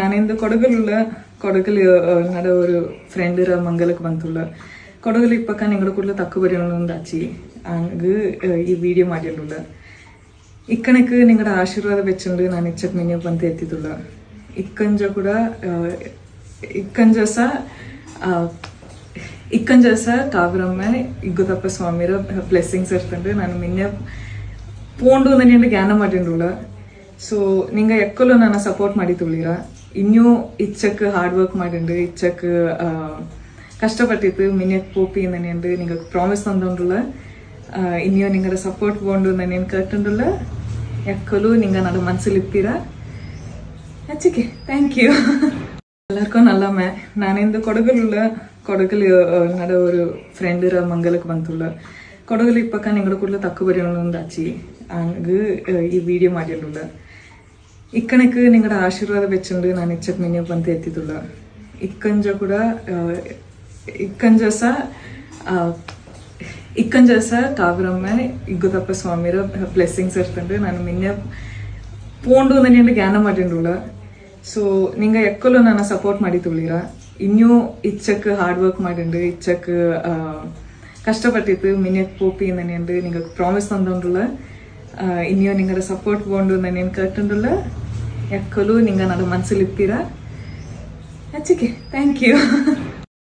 ನಾನಿಂದ ಕೊಡಗಲುಳ್ಳ ಕೊಡಗಲ್ ನಡ ಒಂದು ಫ್ರೆಂಡರ ಮಂಗಲಕ್ಕೆ ಬಂತುಳ್ಳ ಕೊಡಗಲಿಗೆ ಪಕ್ಕ ನಿಂಗಳ ಕೂಡಲ ತಕ್ಕ ಬರೆಯೋಣೊಂದು ಆಚಿ ಹಂಗೆ ಈ ವಿಡಿಯೋ ಮಾಡಿಯಲ್ಲ ഇക്കണക്ക് നിങ്ങളുടെ ആശീർവാദം വെച്ചുകൊണ്ട് ഞാൻ ഇച്ചക്ക് മിനി പന്ത് എത്തിയിട്ടുള്ള ഇക്കഞ്ച കൂടെ ഇക്കഞ്ചസ ഇക്കഞ്ചസ കാവ്രമ്മ ഇഗുതപ്പ സ്വാമിയുടെ ബ്ലെസ്സിങ്സ് എടുത്തിട്ടുണ്ട് ഞാൻ മിന്നെ പോണ്ടു തന്നെ എൻ്റെ ഗ്യാനം ಮಾಡಿಂಡುള്ള ಸೊ ನಿಂಗೆ ಎಕ್ಕಲು ನನ್ನ ಸಪೋರ್ಟ್ ಮಾಡಿ ತುಳಿರ ಇನ್ನೂ ಇಚ್ಛಕ್ಕೆ ಹಾರ್ಡ್ ಒರ್க் ಮಾಡಿಂಡು ಇಚ್ಛಕ್ಕೆ கஷ்டப்பட்டு மினியத் போப்பி நினைந்து நீங்கள் ப்ராமிஸ் தந்துள்ள இன்னும் நீங்கள் சப்போர்ட் போண்டு நினைவு கேட்டுள்ள எக்கலு நீங்கள் நல்ல மனசில் இப்பீர வச்சுக்கே தேங்க்யூ எல்லாருக்கும் நல்லாமே நான் இந்த கொடகுல உள்ள கொடகுல நட ஒரு ஃப்ரெண்டு மங்களுக்கு வந்துள்ள கொடகுல இப்பக்கா நீங்களோட கூட தக்கு பரியணும் இருந்தாச்சு அங்கு ஈ வீடியோ மாடியுள்ள ನಿಮ್ಮ ಆಶೀರ್ವಾದ ആശീർവാദം ನಾನು ഞാൻ ഇച്ചക്മിനെ പന്ത് എത്തിയിട്ടുള്ള ಇಕ್ಕಂಜ ಕೂಡ ಇಕ್ಕಂಜ ಸಹ ಇಕ್ಕಂಜ ಸಹ ಕಾವ್ರಮ್ಮ ಇಗ್ಗುದಪ್ಪ ಸ್ವಾಮಿರ ಬ್ಲೆಸ್ಸಿಂಗ್ಸ್ ಇರ್ತಂಡು ನಾನು ನಿನ್ನೆ ಪೋಂಡು ನನಗೆ ಜ್ಞಾನ ಮಾಡಿಂಡುಳ ಸೊ ನಿಂಗೆ ಎಕ್ಕಲು ನಾನು ಸಪೋರ್ಟ್ ಮಾಡಿ ತುಳಿರ ಇನ್ನೂ ಇಚ್ಚಕ್ ಹಾರ್ಡ್ ವರ್ಕ್ ಮಾಡಿಂಡು ಇಚ್ಚಕ್ ಕಷ್ಟಪಟ್ಟಿತ್ತು ಮಿನ್ಯಕ್ ಪೋಪಿ ನನಗೆ ನಿಂಗೆ ಪ್ರಾಮಿಸ್ ತಂದುಂಡುಳ ಇನ್ನೂ ನಿಂಗರ ಸಪೋರ್ಟ್ ಕೊಂಡು ನನಗೆ ಕಟ್ಟುಂಡುಲ್ಲ ಯಾಕಲೂ ನಿಂಗೆ ನಾನು ಇಪ್ಪಿರ ಹಚ್ಚಿಕೆ ಥ್ಯಾಂಕ್ ಯು